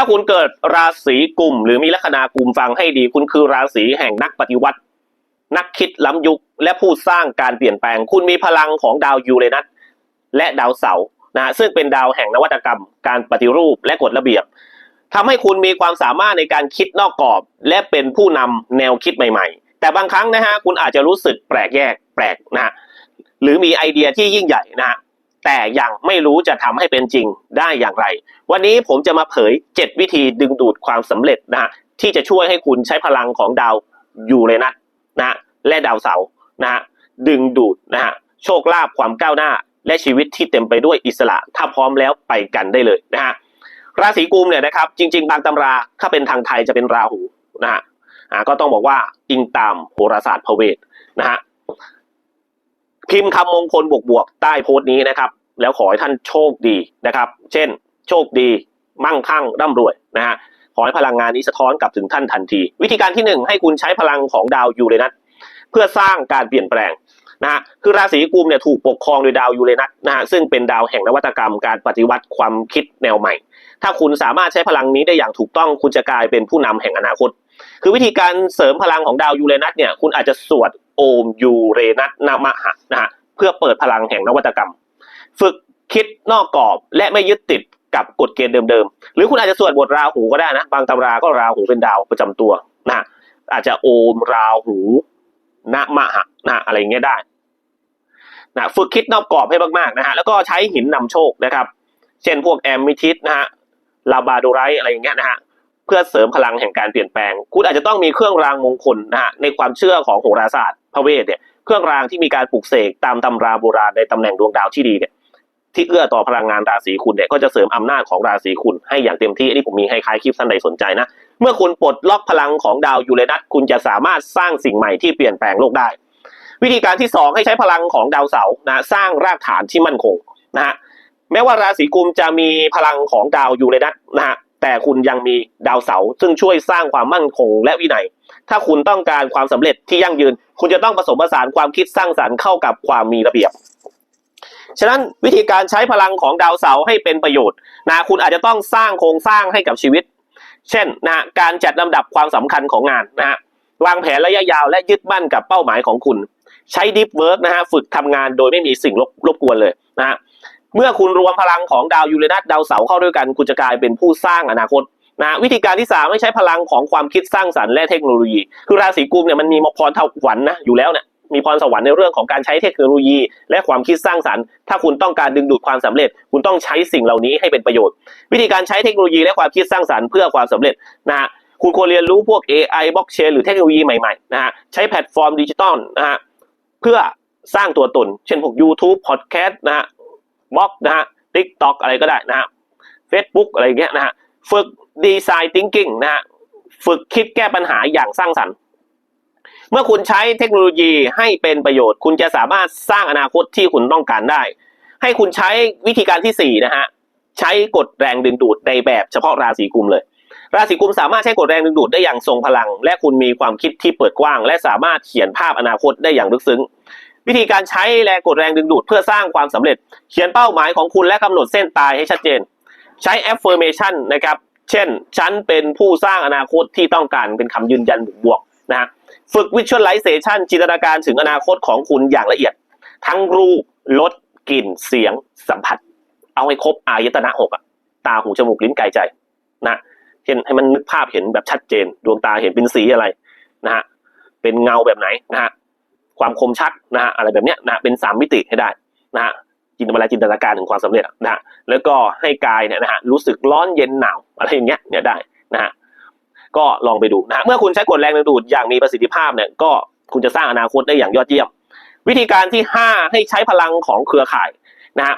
ถ้าคุณเกิดราศีกลุ่ม หรือมีลัคนากุมฟังให้ดี คุณคือราศีแห่งนักปฏิวัติ นักคิดล้ำยุค และผู้สร้างการเปลี่ยนแปลง คุณมีพลังของดาวยูเรนัสและดาวเสาร์นะซึ่งเป็นดาวแห่งนวัตกรรม การปฏิรูปและกฎระเบียบทำให้คุณมีความสามารถในการคิดนอกกรอบ และเป็นผู้นำแนวคิดใหม่ ๆ แต่บางครั้งนะฮะคุณอาจจะรู้สึกแปลกแยกแปลกนะหรือมีไอเดียที่ยิ่งใหญ่นะฮะ แต่ยังไม่รู้จะทำให้เป็นจริงได้อย่างไร วันนี้ผมจะมาเผย 7 วิธีดึงดูดความสำเร็จนะฮะที่จะช่วยให้คุณใช้พลังของดาวยูเรนัสนะฮะและดาวเสาร์นะฮะดึงดูดนะฮะโชคลาภความก้าวหน้า และชีวิตที่เต็มไปด้วยอิสระ ถ้าพร้อมแล้วไปกันได้เลยนะฮะราศีกุมเนี่ยนะครับ จริง ๆ บางตำราถ้าเป็นทางไทยจะเป็นราหูนะฮะอ่าก็ต้องบอกว่าอิงตามโหราศาสตร์พระเวทนะฮะ พิมพ์คำมงคลบวกๆใต้โพสต์นี้นะครับ แล้วขอให้ท่านโชคดีนะครับ เช่น โชคดี มั่งคั่งร่ำรวยนะฮะขอให้พลังงานนี้สะท้อนกลับถึงท่านทันที วิธีการที่หนึ่งให้คุณใช้พลังของดาวยูเรนัสเพื่อสร้างการเปลี่ยนแปลงนะฮะคือราศีกุมเนี่ยถูกปกครองโดยดาวยูเรนัสนะฮะซึ่งเป็นดาวแห่งนวัตกรรมการปฏิวัติความคิดแนวใหม่ ถ้าคุณสามารถใช้พลังนี้ได้อย่างถูกต้องคุณจะกลายเป็นผู้นำแห่งอนาคต คือวิธีการเสริมพลังของดาวยูเรนัสเนี่ยคุณอาจจะสวด โอมยูเรนัสนามหะนะฮะเพื่อเปิดพลังแห่งนวัตกรรม ฝึกคิดนอกกรอบและไม่ยึดติดกับกฎเกณฑ์เดิมๆ หรือคุณอาจจะสวดบทราหูก็ได้นะ บางตำราก็ราหูเป็นดาวประจำตัวนะอาจจะโอมราหูนะมหะนะอะไรเงี้ยได้นะฝึกคิดนอกกรอบให้มากๆนะฮะแล้วก็ใช้หินนำโชคนะครับ เช่นพวกแอมมิทิสนะฮะลาบาโดไรอะไรอย่างเงี้ยนะฮะเพื่อเสริมพลังแห่งการเปลี่ยนแปลง คุณอาจจะต้องมีเครื่องรางมงคลนะฮะในความเชื่อของโหราศาสตร์ พระเวทเนี่ยเครื่องรางที่มีการปลูกเสกตามตำราโบราณในตำแหน่งดวงดาวที่ดีเนี่ยที่เอื้อต่อพลังงานราศีคุณเนี่ยก็จะเสริมอำนาจของราศีคุณให้อย่างเต็มที่อันนี้ผมมีให้คล้ายคลิปท่านใดสนใจนะ เมื่อคุณปลดล็อกพลังของดาวยูเรนัสคุณจะสามารถสร้างสิ่งใหม่ที่เปลี่ยนแปลงโลกได้ วิธีการที่สองให้ใช้พลังของดาวเสาร์นะสร้างรากฐานที่มั่นคงนะฮะแม้ว่าราศีกุมจะมีพลังของดาวยูเรนัสนะฮะ แต่คุณยังมีดาวเสา ซึ่งช่วยสร้างความมั่นคงและวินัย ถ้าคุณต้องการความสำเร็จที่ยั่งยืน คุณจะต้องผสมผสานความคิดสร้างสรรค์เข้ากับความมีระเบียบ ฉะนั้นวิธีการใช้พลังของดาวเสาให้เป็นประโยชน์นะคุณอาจจะต้องสร้างโครงสร้างให้กับชีวิต เช่นนะการจัดลำดับความสำคัญของงานนะฮะวางแผนระยะยาวและยึดมั่นกับเป้าหมายของคุณ ใช้ดิฟเวิร์กนะฮะฝึกทำงานโดยไม่มีสิ่งรบรบกวนเลยนะฮะ เมื่อคุณรวมพลังของดาวยูเรนัสดาวเสาร์เข้าด้วยกัน คุณจะกลายเป็นผู้สร้างอนาคตนะวิธีการที่สามให้ใช้พลังของความคิดสร้างสรรค์และเทคโนโลยี คือราศีกุมเนี่ยมันมีมพรเท่าขวัญนะอยู่แล้วเนี่ยมีพรสวรรค์ในเรื่องของการใช้เทคโนโลยี และความคิดสร้างสรรค์ ถ้าคุณต้องการดึงดูดความสำเร็จ คุณต้องใช้สิ่งเหล่านี้ให้เป็นประโยชน์ วิธีการใช้เทคโนโลยีและความคิดสร้างสรรค์เพื่อความสำเร็จนะฮะคุณควรเรียนรู้พวก AI บล็อกเชนหรือเทคโนโลยีใหม่ๆนะฮะใช้แพลตฟอร์มดิจิตอลนะฮะเพื่อสร้างตัวตน เช่นพวก YouTube Podcast นะฮะ บล็อกนะฮะ TikTok อะไรก็ได้นะฮะ Facebook อะไรเงี้ยนะฮะฝึกดีไซน์ thinking นะฮะฝึกคิดแก้ปัญหาอย่างสร้างสรรค์ เมื่อคุณใช้เทคโนโลยีให้เป็นประโยชน์ คุณจะสามารถสร้างอนาคตที่คุณต้องการได้ ให้คุณใช้วิธีการที่สี่นะฮะใช้กฎแรงดึงดูดในแบบเฉพาะราศีกุมเลย ราศีกุมสามารถใช้กฎแรงดึงดูดได้อย่างทรงพลัง และคุณมีความคิดที่เปิดกว้าง และสามารถเขียนภาพอนาคตได้อย่างลึกซึ้ง วิธีการใช้แรงกดแรงดึงดูดเพื่อสร้างความสำเร็จ เขียนเป้าหมายของคุณและกำหนดเส้นตายให้ชัดเจน ใช้ affirmation นะครับ เช่น ฉันเป็นผู้สร้างอนาคตที่ต้องการเป็นคำยืนยันบวกนะฮะฝึก visualization จินตนาการถึงอนาคตของคุณอย่างละเอียด ทั้งรูปรสกลิ่นเสียงสัมผัส เอาให้ครบอายตนะหกอะตาหูจมูกลิ้นกายใจนะเช่นให้มันนึกภาพเห็นแบบชัดเจน ดวงตาเห็นเป็นสีอะไรนะฮะเป็นเงาแบบไหนนะฮะ ความคมชัดนะฮะอะไรแบบเนี้ยนะเป็นสามมิติให้ได้นะฮะจินตนาการจินตนาการถึงความสำเร็จนะฮะแล้วก็ให้กายเนี่ยนะฮะรู้สึกร้อนเย็นหนาวอะไรอย่างเงี้ยเนี่ยได้นะฮะก็ลองไปดูนะฮะเมื่อคุณใช้กฎแรงดึงดูดอย่างมีประสิทธิภาพเนี่ยก็คุณจะสร้างอนาคตได้อย่างยอดเยี่ยม วิธีการที่ห้าให้ใช้พลังของเครือข่ายนะฮะ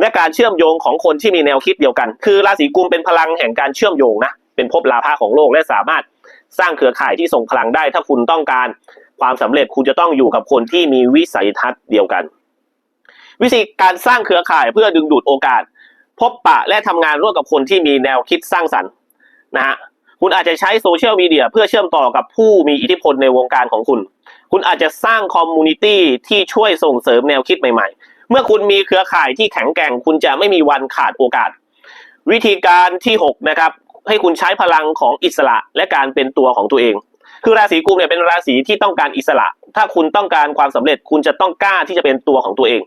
และการเชื่อมโยงของคนที่มีแนวคิดเดียวกัน คือราศีกุมเป็นพลังแห่งการเชื่อมโยงนะเป็นภพลาภะของโลกและสามารถสร้างเครือข่ายที่ส่งพลังได้ ถ้าคุณต้องการ ความสำเร็จคุณจะต้องอยู่กับคนที่มีวิสัยทัศน์เดียวกัน วิธีการสร้างเครือข่ายเพื่อดึงดูดโอกาส พบปะและทำงานร่วมกับคนที่มีแนวคิดสร้างสรรค์นะฮะคุณอาจจะใช้โซเชียลมีเดียเพื่อเชื่อมต่อกับผู้มีอิทธิพลในวงการของคุณ คุณอาจจะสร้างคอมมูนิตี้ที่ช่วยส่งเสริมแนวคิดใหม่ๆ เมื่อคุณมีเครือข่ายที่แข็งแกร่ง คุณจะไม่มีวันขาดโอกาส วิธีการที่ 6 นะครับ ให้คุณใช้พลังของอิสระและการเป็นตัวของตัวเอง คือราศีกุมเนี่ยเป็นราศีที่ต้องการอิสระ ถ้าคุณต้องการความสำเร็จคุณจะต้องกล้าที่จะเป็นตัวของตัวเอง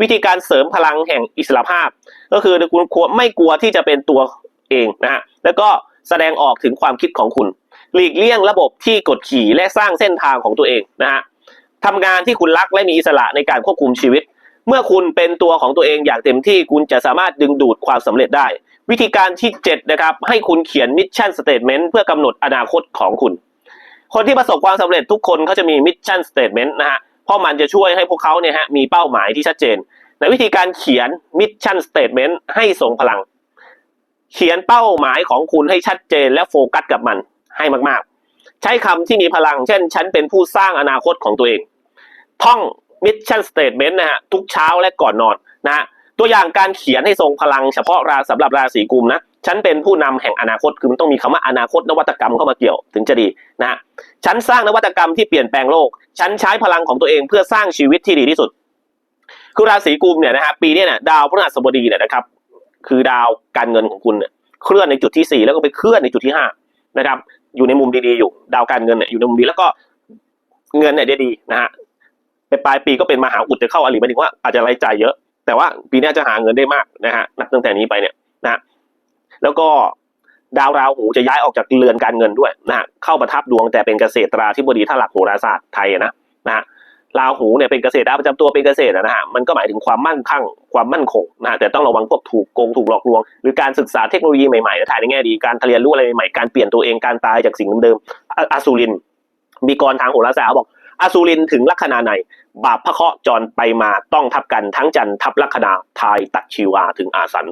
วิธีการเสริมพลังแห่งอิสระภาพ ก็คือคุณควรไม่กลัวที่จะเป็นตัวเองนะฮะแล้วก็แสดงออกถึงความคิดของคุณ หลีกเลี่ยงระบบที่กดขี่และสร้างเส้นทางของตัวเองนะฮะทำงานที่คุณรักและมีอิสระในการควบคุมชีวิต เมื่อคุณเป็นตัวของตัวเองอย่างเต็มที่คุณจะสามารถดึงดูดความสำเร็จได้ วิธีการที่7นะครับให้คุณเขียนมิชชั่นสเตทเมนต์เพื่อกำหนดอนาคตของคุณ คนที่ประสบความสำเร็จทุกคนเขาจะมีมิชชั่นสเตทเมนต์นะฮะเพราะมันจะช่วยให้พวกเขาเนี่ยฮะมีเป้าหมายที่ชัดเจน ในวิธีการเขียนมิชชั่นสเตทเมนต์ให้ทรงพลัง เขียนเป้าหมายของคุณให้ชัดเจนและโฟกัสกับมันให้มากๆ ใช้คำที่มีพลัง เช่น ฉันเป็นผู้สร้างอนาคตของตัวเอง ท่องมิชชั่นสเตทเมนต์นะฮะทุกเช้าและก่อนนอนนะฮะตัวอย่างการเขียนให้ทรงพลังเฉพาะราสำหรับราศีกุมนะ ฉันเป็นผู้นำแห่งอนาคตคือมันต้องมีคำว่าอนาคตนวัตกรรมเข้ามาเกี่ยวถึงจะดีนะฮะฉันสร้างนวัตกรรมที่เปลี่ยนแปลงโลก ฉันใช้พลังของตัวเองเพื่อสร้างชีวิตที่ดีที่สุด คือราศีกุมเนี่ยนะฮะปีนี้เนี่ยดาวพฤหัสบดีเนี่ยนะครับ คือดาวการเงินของคุณเนี่ยเคลื่อนในจุดที่สี่แล้วก็ไปเคลื่อนในจุดที่ห้านะครับ อยู่ในมุมดีๆอยู่ ดาวการเงินเนี่ยอยู่ในมุมดีแล้วก็เงินเนี่ยได้ดีนะฮะไปปลายปีก็เป็นมหาอุดจะเข้าอริหมายถึงว่าอาจจะรายจ่ายเยอะ แต่ว่าปีนี้จะหาเงินได้มากนะฮะนับตั้งแต่นี้ไปเนี่ยนะ แล้วก็ดาวราหูจะย้ายออกจากเรือนการเงินด้วยนะฮะเข้าประทับดวงแต่เป็นเกษตราธิบดีถ้าหลักโหราศาสตร์ไทยนะนะฮะราหูเนี่ยเป็นเกษตรดาวประจำตัวเป็นเกษตรนะฮะมันก็หมายถึงความมั่นคงความมั่นคงนะฮะแต่ต้องระวังพวกถูกโกงถูกหลอกลวง หรือการศึกษาเทคโนโลยีใหม่ๆถ่ายในแง่ดีการเรียนรู้อะไรใหม่ๆการเปลี่ยนตัวเองการตายจากสิ่งเดิมๆอะอสุรินมีกรทางโหราศาสตร์บอก อสุรินถึงลัคนาใน บาปพระเคาะจรไปมาต้องทับกันทั้งจันทับลัคนาทายตัดชีวาถึงอาสัน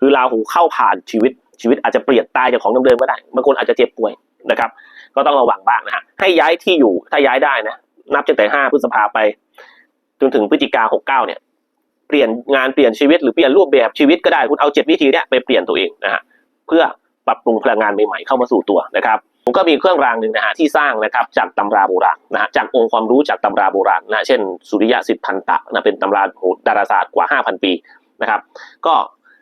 คือราหูเข้าผ่านชีวิตชีวิตอาจจะเปลี่ยนตายจากของเดิมๆก็ได้บางคนอาจจะเจ็บป่วยนะครับ ก็ต้องระวังบ้างนะฮะให้ย้ายที่อยู่ถ้าย้ายได้นะนับตั้งแต่ห้าพฤษภาไป จนถึงพฤศจิกาหกเก้าเนี่ย เปลี่ยนงานเปลี่ยนชีวิตหรือเปลี่ยนรูปแบบชีวิตก็ได้คุณเอาเจ็ดวิธีเนี้ยไปเปลี่ยนตัวเองนะฮะเพื่อปรับปรุงพลังงานใหม่ๆเข้ามาสู่ตัวนะครับ ผมก็มีเครื่องรางหนึ่งนะฮะที่สร้างนะครับจากตำราโบราณนะฮะจากองค์ความรู้จากตำราโบราณนะเช่น สุริยะสิทธันตะนะเป็นตำราโหดาราศาสตร์กว่า 5,000 ปีนะครับก็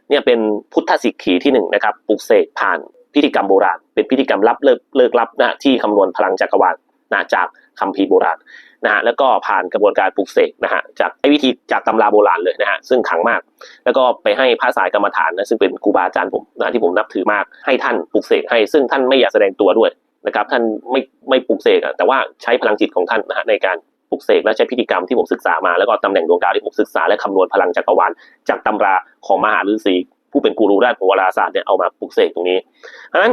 เนี่ยเป็นพุทธสิกขีที่หนึ่งนะครับปลุกเสกผ่านพิธีกรรมโบราณ เป็นพิธีกรรมลับเลิกเลิกลับนะที่คำนวณพลังจักรวาล นะจากคัมภีร์โบราณนะฮะแล้วก็ผ่านกระบวนการปลุกเสกนะฮะจากไอ้วิธีจากตำราโบราณเลยนะฮะซึ่งขังมาก แล้วก็ไปให้พระสายกรรมฐานนะซึ่งเป็นครูบาอาจารย์ผมนะที่ผมนับถือมากให้ท่านปลุกเสกให้ซึ่งท่านไม่อยากแสดงตัวด้วยนะครับท่านไม่ไม่ปลุกเสกแต่ว่าใช้พลังจิตของท่านนะฮะในการปลุกเสกและใช้พิธีกรรมที่ผมศึกษามาแล้วก็ตำแหน่งดวงดาวที่ผมศึกษาและคำนวณพลังจักรวาลจากตำราของมหาฤาษีผู้เป็นกูรูด้านโหราศาสตร์เนี่ยเอามาปลุกเสกตรงนี้เพราะฉะนั้น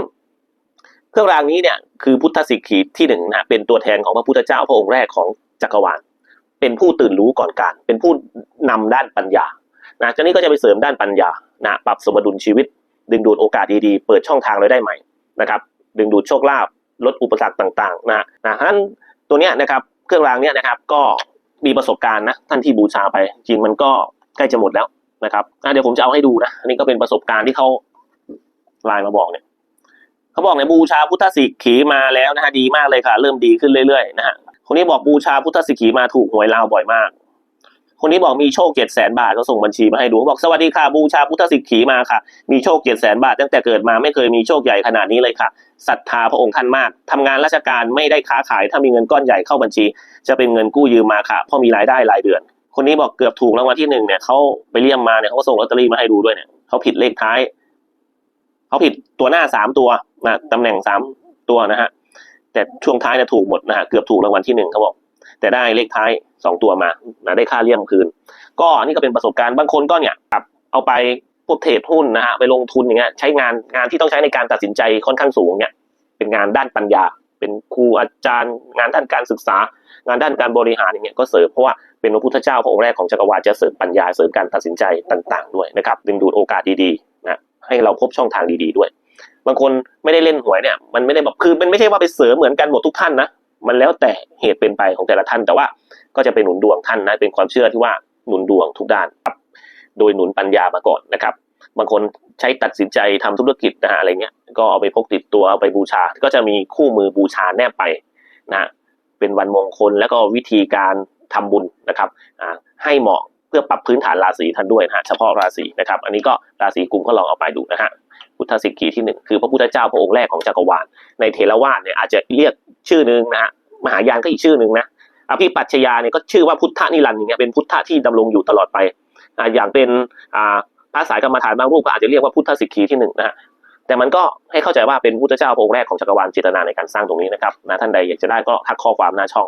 เครื่องรางนี้เนี่ยคือพุทธสิกขีที่หนึ่งนะเป็นตัวแทนของพระพุทธเจ้าพระองค์แรกของจักรวาล เป็นผู้ตื่นรู้ก่อนการ เป็นผู้นำด้านปัญญานะจากนี้ก็จะไปเสริมด้านปัญญานะปรับสมดุลชีวิต ดึงดูดโอกาสดีๆ เปิดช่องทางรายได้ใหม่นะครับ ดึงดูดโชคลาภลดอุปสรรคต่างๆนะนะฉะนั้นตัวเนี้ยนะครับเครื่องรางเนี้ยนะครับก็มีประสบการณ์นะท่านที่บูชาไปจริงมันก็ใกล้จะหมดแล้วนะครับเดี๋ยวผมจะเอาให้ดูนะอันนี้ก็เป็นประสบการณ์ที่เขาไลน์มาบอกเนี่ย เขาบอกเนี่ยบูชาพุทธสิกขีมาแล้วนะฮะดีมากเลยค่ะ เริ่มดีขึ้นเรื่อยๆนะฮะคนนี้บอกบูชาพุทธสิกขีมาถูกหวยลาวบ่อยมาก คนนี้บอกมีโชคเจ็ดแสนบาทเขาส่งบัญชีมาให้ดูบอกสวัสดีค่ะบูชาพุทธสิกขีมาค่ะ มีโชคเจ็ดแสนบาท ตั้งแต่เกิดมาไม่เคยมีโชคใหญ่ขนาดนี้เลยค่ะศรัทธาพระองค์ท่านมากทำงานราชการไม่ได้ค้าขาย ถ้ามีเงินก้อนใหญ่เข้าบัญชี จะเป็นเงินกู้ยืมมาค่ะเพราะมีรายได้รายเดือน คนนี้บอกเกือบถูกรางวัลที่หนึ่งเนี่ยเขาไปเลี่ยมมาเนี่ยเขาก็ส่งลอตเตอรี่มาให้ดูด้วยเนี่ยเขาผิดเลขท้ายเขาผิดตัวหน้าสามตัว นะตำแหน่งสามตัวนะฮะแต่ช่วงท้ายเนี่ยถูกหมดนะฮะเกือบถูกรางวัลที่หนึ่งเขาบอกแต่ได้เลขท้ายสองตัวมานะได้ค่าเลี่ยมคืน ก็นี่ก็เป็นประสบการณ์บางคนก็เนี่ยกลับเอาไปพวกเทรดหุ้นนะฮะไปลงทุนอย่างเงี้ยใช้งานงานที่ต้องใช้ในการตัดสินใจค่อนข้างสูงเนี่ยเป็นงานด้านปัญญา เป็นครูอาจารย์ งานด้านการศึกษา งานด้านการบริหารอย่างเงี้ยก็เสริมเพราะว่าเป็นพระพุทธเจ้าพระองค์แรกของจักรวาลจะเสริมปัญญาเสริมการตัดสินใจต่าง ๆ ด้วยนะครับดึงดูดโอกาสดีๆนะให้เราพบช่องทางดี ๆ ด้วย บางคนไม่ได้เล่นหวยเนี่ย มันไม่ได้แบบคือมันไม่ใช่ว่าไปเสริมเหมือนกันหมดทุกท่านนะมันแล้วแต่เหตุเป็นไปของแต่ละท่านแต่ว่าก็จะเป็นหนุนดวงท่านนะเป็นความเชื่อที่ว่าหนุนดวงทุกด้านครับโดยหนุนปัญญามาก่อนนะครับ บางคนใช้ตัดสินใจทำธุรกิจนะฮะอะไรเงี้ยก็เอาไปพกติดตัวเอาไปบูชา ก็จะมีคู่มือบูชาแนบไปนะเป็นวันมงคลแล้วก็วิธีการทำบุญนะครับอ่าให้เหมาะเพื่อปรับพื้นฐานราศีท่านด้วยนะฮะเฉพาะราศีนะครับ อันนี้ก็ราศีกุมก็ลองเอาไปดูนะฮะ พุทธสิกขีที่หนึ่งคือพระพุทธเจ้าพระองค์แรกของจักรวาลในเทรวาสเนี่ยอาจจะเรียกชื่อหนึ่งนะฮะมหายานก็อีกชื่อหนึ่งนะอภิปัชญาเนี่ยก็ชื่อว่าพุทธนิรันดร์อย่างเงี้ยเป็นพุทธที่ดำรงอยู่ตลอดไปอ่าอย่างเป็นอ่าพระสายกรรมฐานบางรูปก็อาจจะเรียกว่าพุทธสิกขีที่หนึ่งนะฮะแต่มันก็ให้เข้าใจว่าเป็นพุทธเจ้าพระองค์แรกของจักรวาลเจตนาในการสร้างตรงนี้นะครับนะท่านใดอยากจะได้ก็ทักข้อความหน้าช่อง